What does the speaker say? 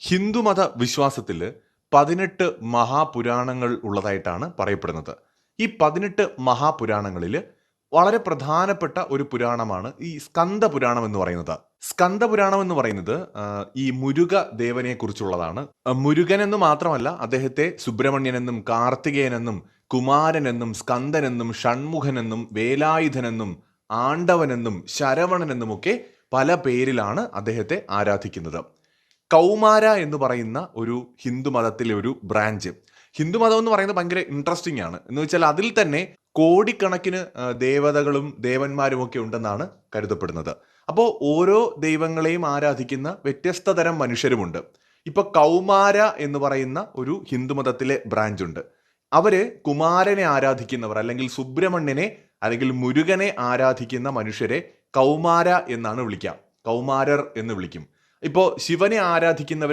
ഹിന്ദുമത വിശ്വാസത്തിൽ പതിനെട്ട് മഹാപുരാണങ്ങൾ ഉള്ളതായിട്ടാണ് പറയപ്പെടുന്നത്. ഈ പതിനെട്ട് മഹാപുരാണങ്ങളിൽ വളരെ പ്രധാനപ്പെട്ട ഒരു പുരാണമാണ് ഈ സ്കന്ദ പുരാണം എന്ന് പറയുന്നത്. സ്കന്ദ പുരാണം എന്ന് പറയുന്നത് ഈ മുരുക ദേവനെ കുറിച്ചുള്ളതാണ്. മുരുകൻ എന്ന് മാത്രമല്ല അദ്ദേഹത്തെ സുബ്രഹ്മണ്യനെന്നും കാർത്തികേയനെന്നും കുമാരനെന്നും സ്കന്ദനെന്നും ഷൺമുഖനെന്നും വേലായുധനെന്നും ആണ്ടവനെന്നും ശരവണനെന്നുമൊക്കെ പല പേരിലാണ് അദ്ദേഹത്തെ ആരാധിക്കുന്നത്. കൗമാര എന്ന് പറയുന്ന ഒരു ഹിന്ദു മതത്തിലെ ഒരു ബ്രാഞ്ച് ഹിന്ദു മതം എന്ന് പറയുന്നത് ഭയങ്കര ഇൻട്രസ്റ്റിംഗ് ആണ്. എന്ന് വെച്ചാൽ അതിൽ തന്നെ കോടിക്കണക്കിന് ദേവതകളും ദേവന്മാരും ഒക്കെ ഉണ്ടെന്നാണ് കരുതപ്പെടുന്നത്. അപ്പോൾ ഓരോ ദൈവങ്ങളെയും ആരാധിക്കുന്ന വ്യത്യസ്ത തരം മനുഷ്യരുമുണ്ട്. ഇപ്പൊ കൗമാര എന്ന് പറയുന്ന ഒരു ഹിന്ദുമതത്തിലെ ബ്രാഞ്ച് ഉണ്ട്. അവർ കുമാരനെ ആരാധിക്കുന്നവർ അല്ലെങ്കിൽ സുബ്രഹ്മണ്യനെ അല്ലെങ്കിൽ മുരുകനെ ആരാധിക്കുന്ന മനുഷ്യരെ കൗമാര എന്നാണ് വിളിക്കുക. കൗമാരർ എന്ന് വിളിക്കും. ഇപ്പോൾ ശിവനെ ആരാധിക്കുന്നവരെ